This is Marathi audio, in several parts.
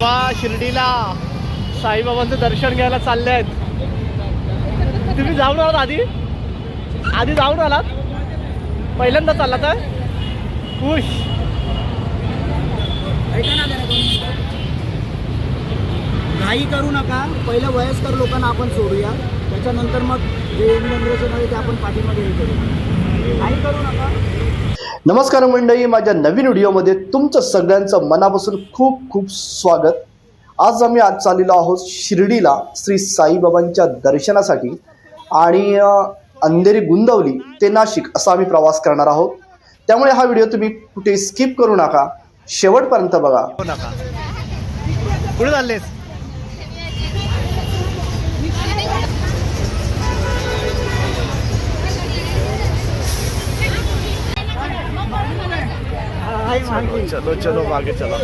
बाबा शिर्डीला साईबाबांचं दर्शन घ्यायला चालले आहेत. तुम्ही जाऊन आलात आधी? आधी जाऊन आलात? पहिल्यांदा चालला तर खुश. ऐका ना घाई करू नका. पहिलं वयस्कर लोकांना आपण सोडूया. त्याच्यानंतर मग जे जनरेशन आहे ते आपण पाठीमध्ये हे करू. घाई करू नका. नमस्कार मंडळी माझ्या नवीन व्हिडिओमध्ये तुमचं सगळ्यांचं मनापासून खूप खूप स्वागत. आज आम्ही आज चाललेलो आहोत शिर्डीला श्री साईबाबांच्या दर्शनासाठी आणि अंधेरी गुंदवली ते नाशिक असा आम्ही प्रवास करणार आहोत. त्यामुळे हा व्हिडिओ तुम्ही कुठे स्किप करू नका शेवटपर्यंत बघा. नका. कुठे चाललेस. चलो चलो मागे चला।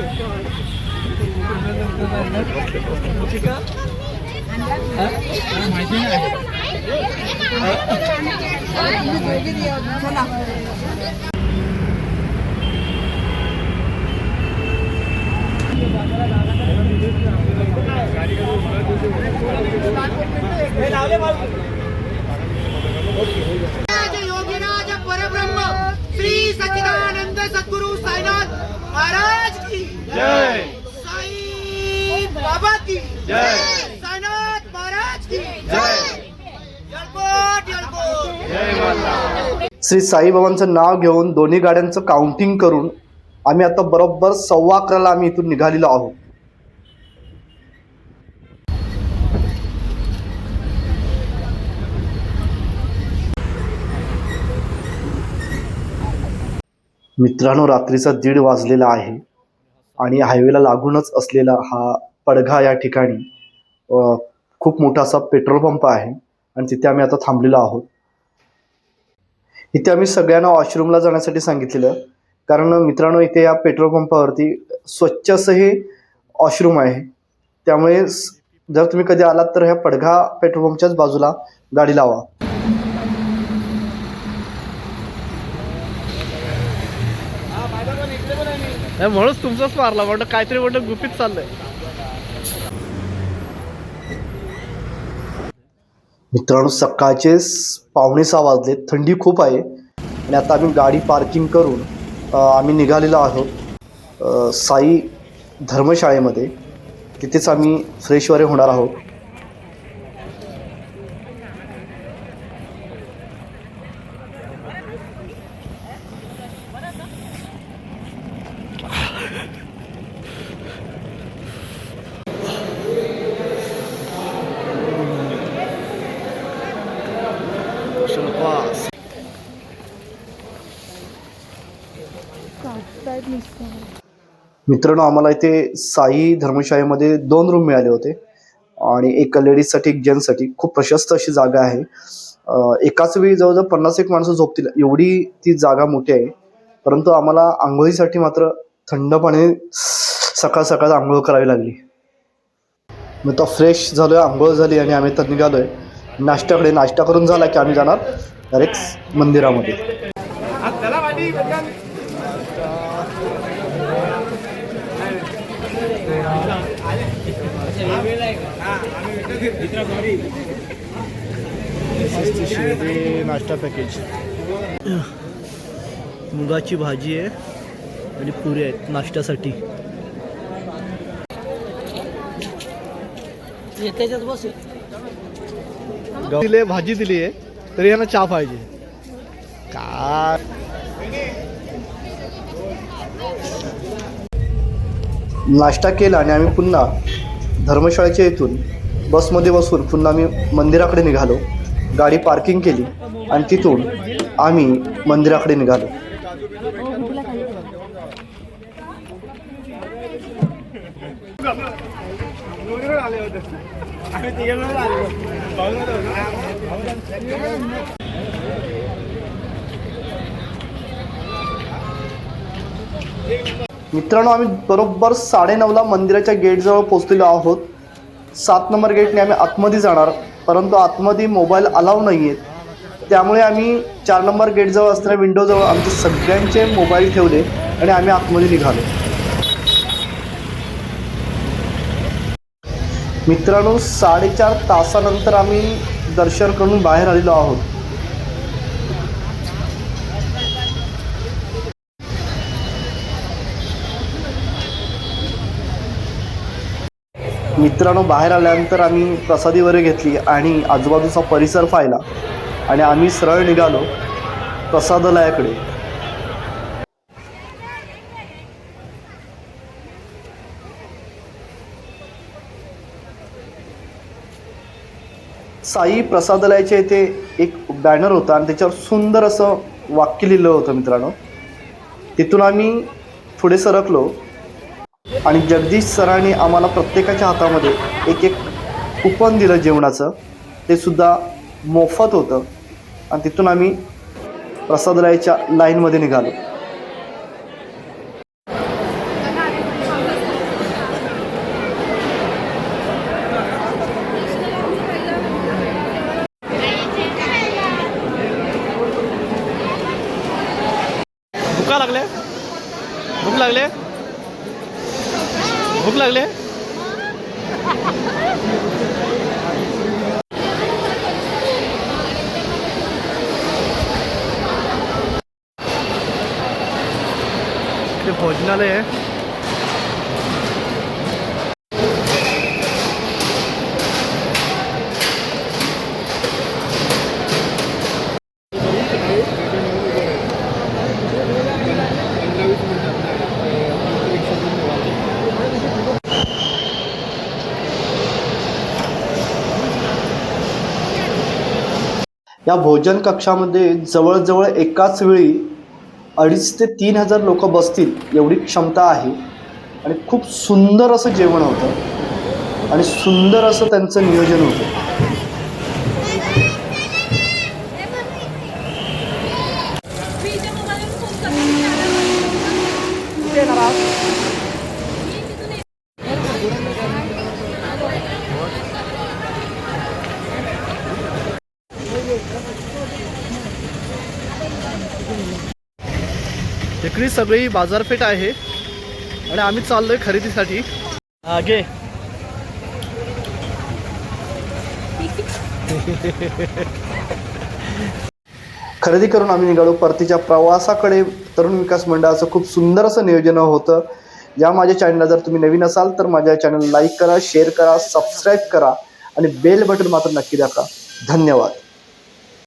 राज महाराज की जय साई बाबा की जय. साईनाथ महाराज की जय. श्री साईबाबांचं नाव घेऊन दोन्ही गाड्यांचं काउंटिंग करून आम्ही आता बरोबर सव्वा अकराला आम्ही इथून निघालेलो आहोत मित्रांनो रात्रीचा दीड वाजलेला आहे आणि हायवेला लागूनच असलेला हा पडघा या ठिकाणी खूप मोठा असा पेट्रोल पंप आहे आणि तिथे आम्ही आता थांबलेलो आहोत. इथे आम्ही सगळ्यांना वॉशरूमला जाण्यासाठी सांगितलेलं कारण मित्रांनो इथे या पेट्रोल पंपावरती स्वच्छ असं हे वॉशरूम आहे. त्यामुळे जर तुम्ही कधी आलात तर ह्या पडघा पेट्रोल पंपच्याच बाजूला गाडी लावा नाही म्हणूनच तुमचाच मारला म्हणलं काहीतरी म्हणलं गुपित चाललंय. मित्रांनो सकाळचे पावणे सहा वाजले थंडी खूप आहे. आणि आता आम्ही गाडी पार्किंग करून आम्ही निघालेलो आहोत साई धर्मशाळेमध्ये. तिथेच आम्ही फ्रेशवारे होणार आहोत. मित्रांनो आम्हाला इथे साई धर्मशाळेमध्ये दोन रूम मिळाले होते. आणि एक लेडीजसाठी एक जेंट्ससाठी खूप प्रशस्त अशी जागा आहे. एकाच वेळी जवळजवळ पन्नास एक माणसं झोपतील. एवढी ती जागा मोठी आहे. परंतु आम्हाला आंघोळीसाठी मात्र थंड पाणी सकाळ सकाळ आंघोळ करावी लागली. मग तो फ्रेश झालोय आंघोळ झाली आणि आम्ही तर निघालोय नाश्त्याकडे नाश्ता करून झाला की आम्ही जाणार डायरेक्ट मंदिरामध्ये. नाश्ता पॅकेज मुगाची भाजी आहे आणि पुरी आहेत नाश्त्यासाठी. दिले भाजी दिली आहे तरी यांना चहा पाहिजे. काय? नाश्ता केला आणि आम्ही पुन्हा धर्मशाळेच्या इथून बसमध्ये बसून पुन्हा आम्ही मंदिराकडे निघालो. गाडी पार्किंग केली आणि तिथून आम्ही मंदिराकडे निघालो. मित्रांनो आम्ही बरोबर साडेनऊला मंदिराच्या गेटजवळ पोहोचलेलो आहोत. सात नंबर गेटने आम्ही आतमध्ये जाणार परंतु आतमध्ये मोबाईल अलाव नाही आहेत त्यामुळे आम्ही चार नंबर गेटजवळ असणाऱ्या विंडोजवळ आमचे सगळ्यांचे मोबाईल ठेवले आणि आम्ही आतमध्ये निघालो. मित्रांनो साडेचार तासानंतर आम्ही दर्शन करून बाहेर आलेलो आहोत. मित्रांनो बाहेर आल्यानंतर आम्ही प्रसादी वगैरे घेतली आणि आजूबाजूचा परिसर पाहिला आणि आम्ही सरळ निघालो प्रसादालयाकडे. साई प्रसादालयाच्या इथे एक बॅनर होता आणि त्याच्यावर सुंदर असं वाक्य लिहिलं होतं मित्रांनो. तिथून आम्ही पुढे सरकलो. आणि जगदीश सरांनी आम्हाला प्रत्येकाच्या हातामध्ये एक एक कुपन दिलं जेवणाचं. ते सुद्धा मोफत होतं. आणि तिथून आम्ही प्रसादरायच्या लाईनमध्ये निघालो. भूका लागले? भूक लागले? भूक लागले? ते भोजनालय आहे. या भोजन कक्षामध्ये जवळजवळ एकाच वेळी अडीच ते तीन हजार लोक बसतील एवढी क्षमता आहे. आणि खूप सुंदर असं जेवण होतं. आणि सुंदर असं त्यांचं नियोजन होतं. इकडे सगळी बाजारपेठ आहे आणि आम्ही चाललोय खरेदीसाठी. आगे. खरेदी करून आम्ही निघालो. परतीच्या प्रवासाकडे तरुण विकास मंडळाचं खूप सुंदर असं नियोजन होतं. या माझ्या चॅनलला जर तुम्ही नवीन असाल तर माझ्या चॅनल लाईक करा शेअर करा सबस्क्राईब करा आणि बेल बटन मात्र नक्की दाखवा धन्यवाद.